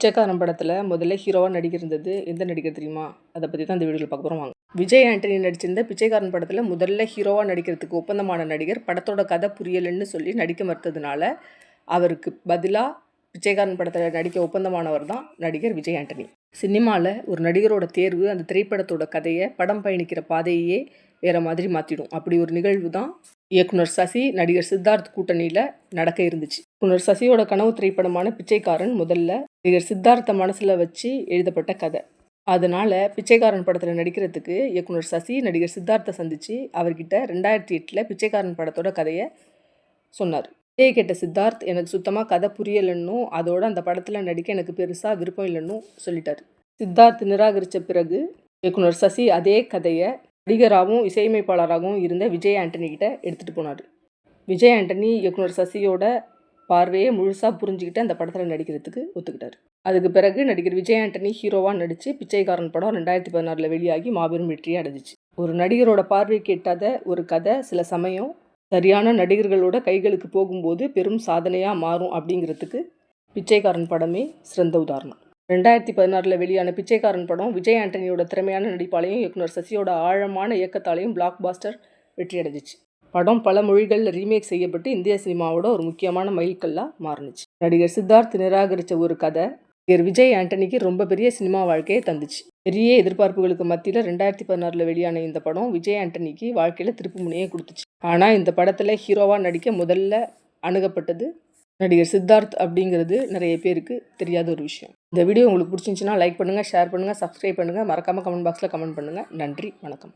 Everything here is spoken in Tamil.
பிச்சைக்காரன் படத்தில் முதல்ல ஹீரோவாக நடிக்கிருந்தது எந்த நடிகர் தெரியுமா? அதை பற்றி தான் இந்த வீடியோவில் பார்க்க போகிறோம் வாங்க. விஜய் ஆண்டனி நடிச்சிருந்த பிச்சைக்காரன் படத்தில் முதல்ல ஹீரோவாக நடிக்கிறதுக்கு ஒப்பந்தமான நடிகர் படத்தோட கதை புரியலன்னு சொல்லி நடிக்க மறுத்ததுனால அவருக்கு பதிலாக பிச்சைக்காரன் படத்தில் நடிக்க ஒப்பந்தமானவர் தான் நடிகர் விஜய் ஆண்டனி. சினிமாவில் ஒரு நடிகரோட தேர்வு அந்த திரைப்படத்தோட கதையை படம் பயணிக்கிற பாதையே வேறு மாதிரி மாற்றிடும் அப்படி ஒரு நிகழ்வு தான் இயக்குனர் சசி நடிகர் சித்தார்த் கூட்டணியில் நடக்க இருந்துச்சு. இயக்குனர் சசியோட கனவு திரைப்படமான பிச்சைக்காரன் முதல்ல நடிகர் சித்தார்த்த மனசில் வச்சு எழுதப்பட்ட கதை. அதனால் பிச்சைக்காரன் படத்தில் நடிக்கிறதுக்கு இயக்குனர் சசி நடிகர் சித்தார்த்தை சந்தித்து அவர்கிட்ட ரெண்டாயிரத்தி எட்டில் பிச்சைக்காரன் படத்தோட கதையை சொன்னார். இதே கேட்ட சித்தார்த் எனக்கு சுத்தமாக கதை புரியலைன்னும் அதோட அந்த படத்தில் நடிக்க எனக்கு பெருசாக விருப்பம் இல்லைன்னும் சொல்லிட்டார். சித்தார்த் நிராகரித்த பிறகு இயக்குனர் சசி அதே கதையை நடிகராகவும் இசையமைப்பாளராகவும் இருந்த விஜய் ஆண்டனி கிட்ட எடுத்துகிட்டு போனார். விஜய் ஆண்டனி இயக்குனர் சசியோட பார்வையை முழுசாக புரிஞ்சுக்கிட்டு அந்த படத்தில் நடிக்கிறதுக்கு ஒத்துக்கிட்டார். அதுக்கு பிறகு நடிகர் விஜய் ஆண்டனி ஹீரோவாக நடித்து பிச்சைக்காரன் படம் ரெண்டாயிரத்தி பதினாறில் வெளியாகி மாபெரும் வெற்றியை அடைஞ்சிச்சு. ஒரு நடிகரோட பார்வை கேட்டாத ஒரு கதை சில சமயம் சரியான நடிகர்களோட கைகளுக்கு போகும்போது பெரும் சாதனையாக மாறும் அப்படிங்கிறதுக்கு பிச்சைக்காரன் படமே சிறந்த உதாரணம். ரெண்டாயிரத்தி பதினாறில் வெளியான பிச்சைக்காரன் படம் விஜய் ஆண்டனியோட திறமையான நடிப்பாலையும் இயக்குனர் சசியோட ஆழமான இயக்கத்தாலையும் பிளாக் பாஸ்டர் வெற்றியடைஞ்சிச்சு. படம் பல மொழிகளில் ரீமேக் செய்யப்பட்டு இந்திய சினிமாவோட ஒரு முக்கியமான மைல்கல்லாக மாறுனுச்சு. நடிகர் சித்தார்த் நிராகரித்த ஒரு கதை நடிகர் விஜய் ஆண்டனிக்கு ரொம்ப பெரிய சினிமா வாழ்க்கையை தந்துச்சு. பெரிய எதிர்பார்ப்புகளுக்கு மத்தியில் ரெண்டாயிரத்தி பதினாறில் வெளியான இந்த படம் விஜய் ஆண்டனிக்கு வாழ்க்கையில் திருப்பு முனையே கொடுத்துச்சு. ஆனால் இந்த படத்தில் ஹீரோவாக நடிக்க முதல்ல அணுகப்பட்டது நடிகர் சித்தார்த் அப்படிங்கிறது நிறைய பேருக்கு தெரியாத ஒரு விஷயம். இந்த வீடியோ உங்களுக்கு பிடிச்சிருந்துச்சின்னா லைக் பண்ணுங்கள் ஷேர் பண்ணுங்கள் சப்ஸ்கிரைப் பண்ணுங்கள் மறக்காமல் கமெண்ட் பாக்ஸில் கமெண்ட் பண்ணுங்கள் நன்றி வணக்கம்.